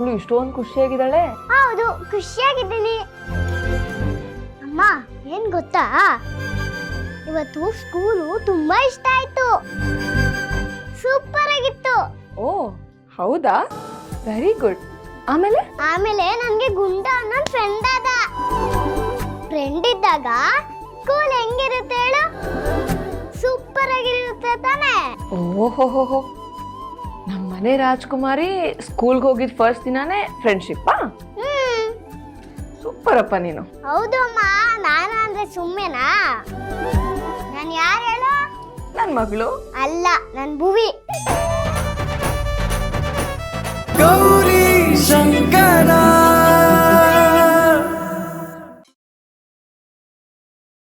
ಇಷ್ಟೊಂದು ಖುಷಿಯಾಗಿದ್ದಾಳೆ? ಹೌದು ಖುಷಿಯಾಗಿದ್ದೀನಿ. ಅಮ್ಮ ಏನ್ ಗೊತ್ತಾ? ಇವತ್ತು ಸ್ಕೂಲು ತುಂಬಾ ಇಷ್ಟ ಆಯ್ತು. ಸೂಪರ್ ಆಗಿತ್ತು ಓ ಹೌದಾ? ವೆರಿ ಗುಡ್ ಆಮೇಲೆ? ಆಮೇಲೆ ನನಗೆ ಗುಂಡ ಅನ್ನೋ ಫ್ರೆಂಡ್ ಆದ. ಫ್ರೆಂಡ್ ಇದ್ದಾಗ ಸ್ಕೂಲ್ ಹೆಂಗಿರುತ್ತೆ ಹೇಳು? ಸೂಪರ್ ಆಗಿರುತ್ತೆ ತಾನೇ. ಓಹೋ ನಮ್ಮ ಮನೆ ರಾಜ್ಕುಮಾರಿ ಸ್ಕೂಲ್ಗೆ ಹೋಗಿದ್ ಫಸ್ಟ್ ದಿನಾನೇ ಫ್ರೆಂಡ್ಶಿಪ್ಪಾ ಸೂಪರ್ ಅಪ್ಪ ನೀನು. ಹೌದು ಅಮ್ಮ ನಾನು ಅಂದ್ರೆ ಸುಮ್ಮೆನಾ? ನಾನು ಯಾರು ಹೇಳು? ನನ್ನ ಮಗಳು. ಅಲ್ಲ ನನ್ನ ಭುವಿ.